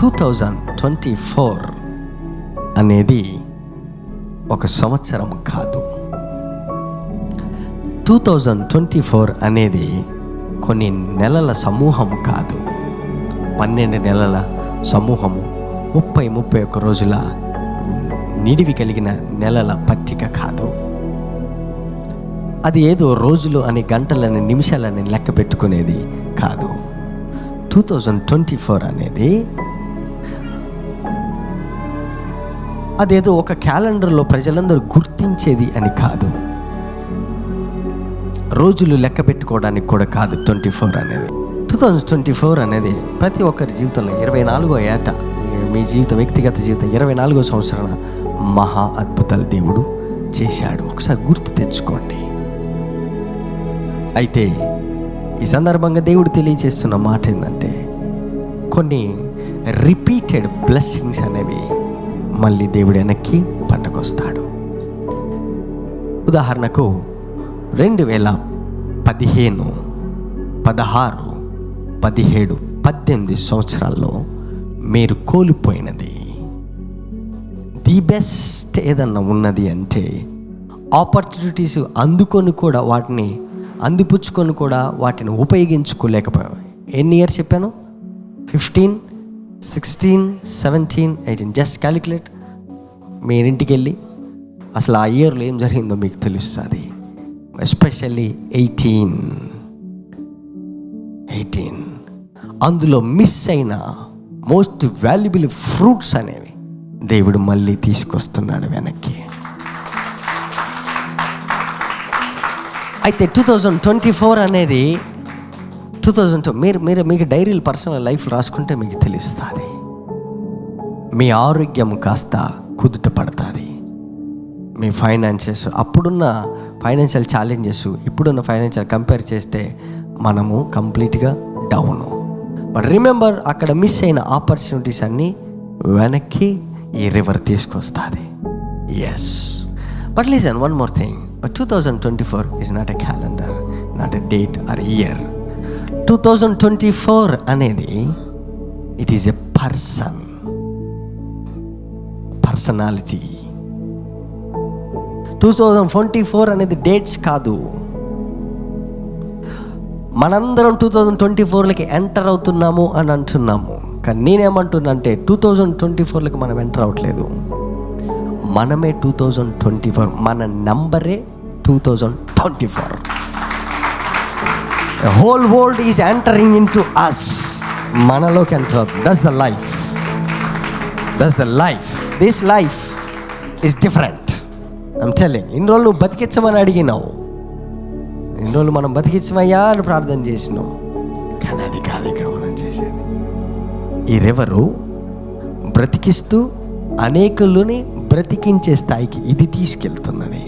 Two thousand twenty four అనేది ఒక సంవత్సరం కాదు. టూ థౌజండ్ ట్వంటీ ఫోర్ అనేది కొన్ని నెలల సమూహం కాదు. పన్నెండు నెలల సమూహము ముప్పై ముప్పై ఒక్క రోజుల నిడివి కలిగిన నెలల పట్టిక కాదు. అది ఏదో రోజులు అని గంటలని నిమిషాలని లెక్క పెట్టుకునేది కాదు. టూ థౌజండ్ ట్వంటీ ఫోర్ అనేది అదేదో ఒక క్యాలెండర్లో ప్రజలందరూ గుర్తించేది అని కాదు. రోజులు లెక్క పెట్టుకోవడానికి కూడా కాదు ట్వంటీ ఫోర్ అనేది. టూ థౌజండ్ ట్వంటీ ఫోర్ అనేది ప్రతి ఒక్కరి జీవితంలో ఇరవై నాలుగో ఏట మీ జీవితం వ్యక్తిగత జీవితం ఇరవై నాలుగో సంవత్సరాన మహా అద్భుతాలు దేవుడు చేశాడు. ఒకసారి గుర్తు తెచ్చుకోండి. అయితే ఈ సందర్భంగా దేవుడు తెలియజేస్తున్న మాట ఏంటంటే కొన్ని రిపీటెడ్ బ్లెస్సింగ్స్ అనేవి మళ్ళీ దేవుడు వెనక్కి పండకొస్తాడు ఉదాహరణకు రెండు వేల పదిహేను పదహారు పదిహేడు పద్దెనిమిది సంవత్సరాల్లో మీరు కోల్పోయినది. ది బెస్ట్ ఏదన్నా ఉన్నది అంటే ఆపర్చునిటీస్ అందుకొని కూడా వాటిని అందిపుచ్చుకొని కూడా వాటిని ఉపయోగించుకోలేకపోయాం. ఎన్ని ఇయర్స్ చెప్పాను? Fifteen? Sixteen seventeen eighteen just calculate మీరింటికి వెళ్ళి అసలు ఆ ఇయర్లో ఏం జరిగిందో మీకు తెలుస్తుంది. ఎస్పెషల్లీ ఎయిటీన్ ఎయిటీన్ అందులో మిస్ అయిన మోస్ట్ వాల్యుబుల్ ఫ్రూట్స్ అనేవి దేవుడు మళ్ళీ తీసుకొస్తున్నాడు వెనక్కి. అయితే టూ థౌజండ్ ట్వంటీ ఫోర్ అనేది టూ థౌజండ్ టూ మీరు మీరు మీకు డైరీలు పర్సనల్ లైఫ్ రాసుకుంటే మీకు తెలుస్తుంది. మీ ఆరోగ్యం కాస్త కుదుట పడుతుంది. మీ ఫైనాన్షియస్ అప్పుడున్న ఫైనాన్షియల్ ఛాలెంజెస్ ఇప్పుడున్న ఫైనాన్షియల్ కంపేర్ చేస్తే మనము కంప్లీట్గా డౌను. బట్ రిమెంబర్ అక్కడ మిస్ అయిన ఆపర్చునిటీస్ అన్నీ వెనక్కి ఈ రివర్ తీసుకొస్తుంది. Yes but listen one more thing but two thousand twenty four is not a calendar not a date or year two thousand twenty four అనేది it is a person personality two thousand twenty four అనేది dates కాదు. మనందరం two thousand twenty ఫోర్లకి enter అవుతున్నాము అని అంటున్నాము. కానీ నేనేమంటున్నా అంటే టూ థౌజండ్ ట్వంటీ ఫోర్లకి మనం ఎంటర్ అవ్వట్లేదు. మనమే టూ థౌజండ్ ట్వంటీ ఫోర్ మన నంబరే two thousand twenty four whole world is entering in to us మనలోకి ఎంటర్ అవుతుంది. That's the life that's the life this life is different I'm telling ఇన్ని రోజులు నువ్వు బతికించమని అడిగినావు. ఇన్ని రోజులు మనం బతికించమయ్యా అని ప్రార్థన చేసినాం కానీ అది కాదు ఇక్కడ మనం చేసేది. ఈ రెవరు బ్రతికిస్తూ అనేకులని బ్రతికించే స్థాయికి ఇది తీసుకెళ్తున్నది.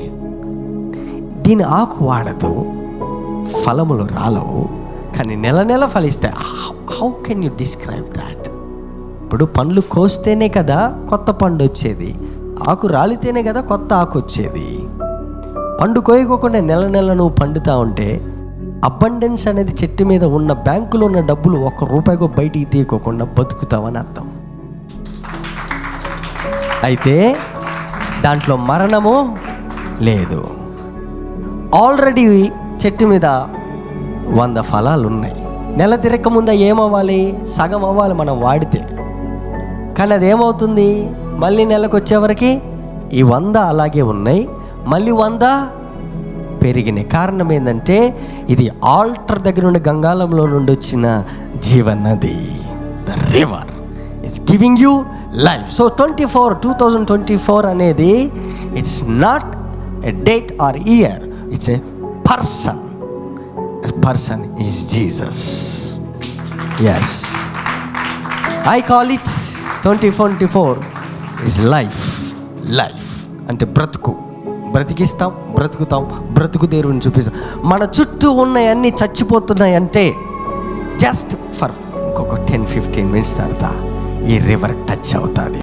దీని ఆకు వాడదు. ఫలములు రాలవు కానీ నెల నెల ఫలిస్తే how can you describe that ఇప్పుడు పండ్లు కోస్తేనే కదా కొత్త పండు వచ్చేది ఆకు రాలితేనే కదా కొత్త ఆకు వచ్చేది. పండు కోయకోకుండా నెల నెల నువ్వు పండుతా ఉంటే అబండెన్స్ అనేది చెట్టు మీద ఉన్న బ్యాంకులో ఉన్న డబ్బులు ఒక్క రూపాయికో బయటికి తీయకోకుండా బతుకుతావని అర్థం. అయితే దాంట్లో మరణము లేదు. ఆల్రెడీ చెట్టు మీద వంద ఫలాలు ఉన్నాయి నెల తిరక్క ముందు ఏమవ్వాలి? సగం అవ్వాలి మనం వాడితే. కానీ అది ఏమవుతుంది మళ్ళీ నెలకు వచ్చేవరకు ఈ వంద అలాగే ఉన్నాయి. మళ్ళీ వంద పెరిగినాయి కారణం ఏంటంటే ఇది ఆల్టర్ దగ్గర నుండి గంగాలంలో నుండి వచ్చిన జీవనది. The river it's giving you life so twenty four two thousand twenty four అనేది it's not a date or year it's a person person is Jesus yes I call it's twenty twenty four is life life అంటే బ్రతుకు. బ్రతికిస్తాం బ్రతుకుతాం బ్రతుకు దేవుని చూపిస్తాం. మన చుట్టూ ఉన్నవన్నీ చచ్చిపోతున్నాయి అంటే జస్ట్ ఫర్ ఇంకొక టెన్ ఫిఫ్టీన్ మినిట్స్ తర్వాత ఈ రివర్ టచ్ అవుతుంది.